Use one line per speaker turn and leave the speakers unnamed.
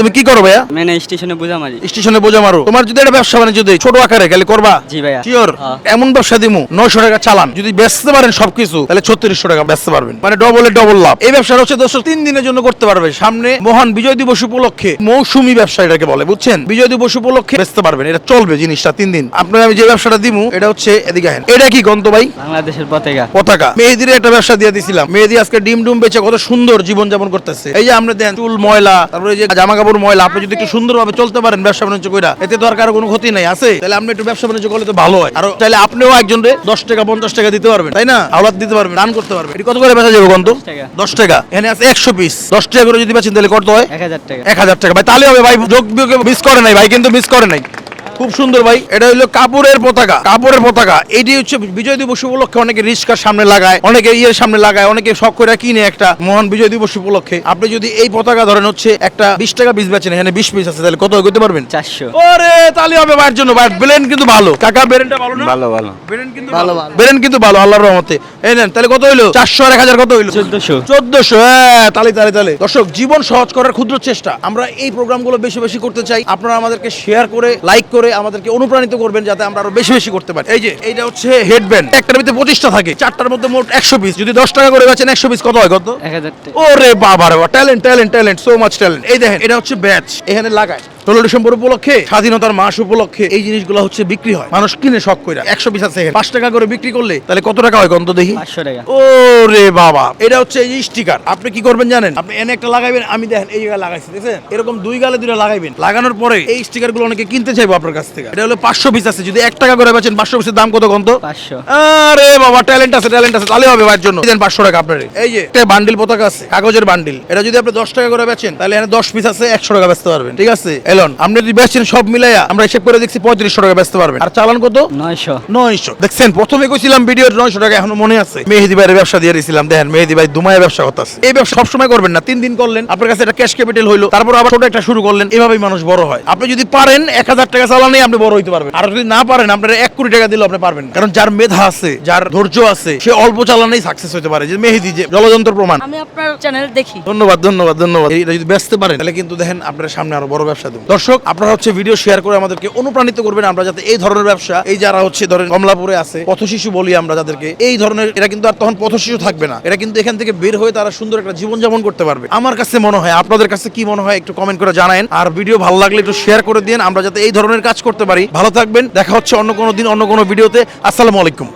তুমি কি করো ভাইয়া?
মেনে স্টেশনে বোঝা মারি
স্টেশনে বোঝা মারো। তোমার যদি একটা ব্যবসা বাণিজ্য দেয় ছোট আকারে গেলে করবা?
জি ভাইয়া।
শিওর
হ্যাঁ।
এমন ব্যবসা দিমু নয়শো টাকা চালান। যদি বেচতে পারেন সবকিছু তাহলে ছত্রিশশো টাকা বেচতে পারবেন। মানে ডবল ডবল লাভ। এই ব্যবসাটা হচ্ছে দশ তিন দিনের জন্য করতে পারবে। সামনে মহান বিজয় দিবস উপলক্ষে মৌসুমী ব্যবসা এটাকে বলে বুঝছেন? বিজয় দিবস উপলক্ষে বেচতে পারবেন এটা চলবে জিনিসটা তিন দিন। আপনার আমি যে ব্যবসাটা দিমু এটা হচ্ছে এদিকে আহেন। এটা কি গন্ত ভাই?
বাংলাদেশের পতাকা।
পতাকা। মেহেদির একটা ব্যবসা দিয়ে দিছিলাম। মেহেদি আজকে ডিম ডুম বেচে কত সুন্দর জীবন যাপন করতেছে। এই যে আমরা দেন চুল ময়লা তারপরে এই যে জামা কাপড় ময়লা আপনি যদি একটু সুন্দরভাবে চলতে পারেন ব্যবসা বাণিজ্য কইরা এতে তো আর কারও কোনো ক্ষতি নাই আছে? তাহলে আপনি একটু ব্যবসা বাণিজ্য করলে তো ভালো হয়। আর তাহলে আপনিও একজন দশ টাকা পঞ্চাশ টাকা দিতে পারবেন তাই না? আওলাদ দিতে পারবেন দান করতে পারবেন। এটি কত করে বেচা যাবে
কন্তু
দশ টাকা। এখানে আছে একশো পিস। দশ টাকা করে যদি বেচেন তাহলে কত হয়?
এক হাজার টাকা।
এক হাজার টাকা। ভাই তাহলে হবে ভাই যোগ মিস করে নাই ভাই কিন্তু মিস করে নাই। খুব সুন্দর ভাই এটা হলো কাপড়ের পতাকা কাপড়ের পতাকা। এটি হচ্ছে বিজয় দিবস উপলক্ষে অনেকে রিস্কার সামনে লাগায় অনেকে ইয়ের সামনে লাগায় অনেকে শখ করে কিনে একটা মহান বিজয় দিবস উপলক্ষে। আপনি যদি এই পতাকা ধরেন হচ্ছে একটা বিশ টাকা পিস বেচেন এখানে বিশ পিস আছে তাহলে কত করতে পারবেন?
চারশো।
ওরে তাহলে হবে ভাইয়ের জন্য ভাই ব্রেন কিন্তু ভালো। কাকা ব্রেনটা ভালো না?
ভালো ভালো।
ব্রেন কিন্তু ভালো ব্রেন কিন্তু ভালো আল্লাহর রহমতে। এই নেন তাহলে কত হইল? চারশো আর এক হাজার কত হইল?
চোদ্দশো।
চোদ্দশো হ্যাঁ তালে তালে তালে। দর্শক জীবন সহজ করার ক্ষুদ্র চেষ্টা। আমরা এই প্রোগ্রামগুলো বেশি বেশি করতে চাই। আপনারা আমাদেরকে শেয়ার করে লাইক করে আমাদেরকে অনুপ্রাণিত করবেন যাতে আমরা আরও বেশি বেশি করতে পারি। এই যে এইটা হচ্ছে হেডব্যান্ড একটার ভিতরে পঁচিশটা থাকে। চারটার মধ্যে মোট একশো পিস যদি দশ টাকা করে বেচেন একশো পিস কত হয় কত?
ও রে
ওরে বাবা রে talent talent talent so much talent এই দেখেন এটা হচ্ছে ব্যাচ এখানে লাগায়। ষোলো ডিসেম্বর উপলক্ষে স্বাধীনতার মাস উপলক্ষে এই জিনিসগুলো হচ্ছে বিক্রি হয়। মানুষ কিনে শখ করে একশো পিস আছে পাঁচ টাকা করে বিক্রি করলে তাহলে কত টাকা হয় কত দেখি?
পাঁচশো টাকা।
ওরে বাবা এটা হচ্ছে এই স্টিকার। আপনি কি করবেন জানেন? আপনি এনে একটা লাগাইবেন আমি দেখেন এই জায়গায় লাগাইছি দেখছেন? এরকম দুই গালে দুটো লাগাইবেন। লাগানোর পরে এই স্টিকারগুলো অনেকে কিনতে চাইব আপনার কাছ থেকে। এটা হলো পাঁচশো পিস আছে যদি এক টাকা করে বেচেন পাঁচশো পিসের দাম কত
পাঁচশো।
আরে বাবা ট্যালেন্ট আছে ট্যালেন্ট আছে তাহলে হবে ভাইয়ের জন্য। দেন পাঁচশো টাকা আপনার। এই যে একটা বান্ডিল পতাকা আছে কাগজের বান্ডিল। এটা যদি আপনি দশ টাকা করে বেচেন তাহলে এখানে দশ পিস আছে একশো টাকা বেচতে পারবেন। ঠিক আছে? এলন আপনি যদি বেচছেন সব মিলাইয়া আমরা হিসেব করে দেখছি পঁয়ত্রিশশো টাকা বেচতে পারবেন। আর চালান কত?
নয়শো।
নয়শো। দেখছেন প্রথমে কইছিলাম ভিডিওর নয়শো টাকা এখনও মনে আছে। মেহেদি ভাইয়ের ব্যবসা দিয়ে দিয়েছিলাম দেখেন মেহেদি ভাই দুমায় ব্যবসা করতে আছে এই ব্যবসা সবসময় করবেন না তিন দিন করলেন আপনার কাছে একটা ক্যাশ ক্যাপিটাল হইল তারপর আবার ছোট একটা শুরু করলেন এভাবেই মানুষ বড় হয়। আপনি যদি পারেন এক হাজার টাকা চালানে আপনি বড় হইতে পারবেন। আর যদি না পারেন আপনার এক কোটি টাকা দিলেও আপনি পারবেন কারণ যার মেধা আছে যার ধৈর্য আছে সে অল্প চালানেই সাকসেস হতে পারে। যে মেহেদি যে জলযন্ত্র প্রমাণ।
আমি আপনার চ্যানেল দেখি।
ধন্যবাদ ধন্যবাদ ধন্যবাদ। এটা যদি ব্যস্ত পারেন তাহলে কিন্তু দেখেন আপনার সামনে আরও বড় ব্যবসা দেবো। দর্শক, আপনারা হচ্ছে ভিডিও শেয়ার করে আমাদেরকে অনুপ্রাণিত করবেন আমরা যাতে এই ধরনের ব্যবসা, এই যারা হচ্ছে ধরেন কমলাপুরে আছে পথ শিশু বলি আমরা যাদেরকে, এই ধরনের, এরা কিন্তু আর তখন পথ শিশু থাকবে না। এরা কিন্তু এখান থেকে বের হয়ে তারা সুন্দর একটা জীবন যাপন করতে পারবে। আমার কাছে মনে হয়, আপনাদের কাছে কি মনে হয় একটু কমেন্ট করে জানায়েন। আর ভিডিও ভালো লাগলে একটু শেয়ার করে দিন আমরা যাতে এই ধরনের কাজ করতে পারি। ভালো থাকবেন, দেখা হচ্ছে অন্য কোনো দিন, অন্য কোনো ভিডিওতে আসসালামু আলাইকুম।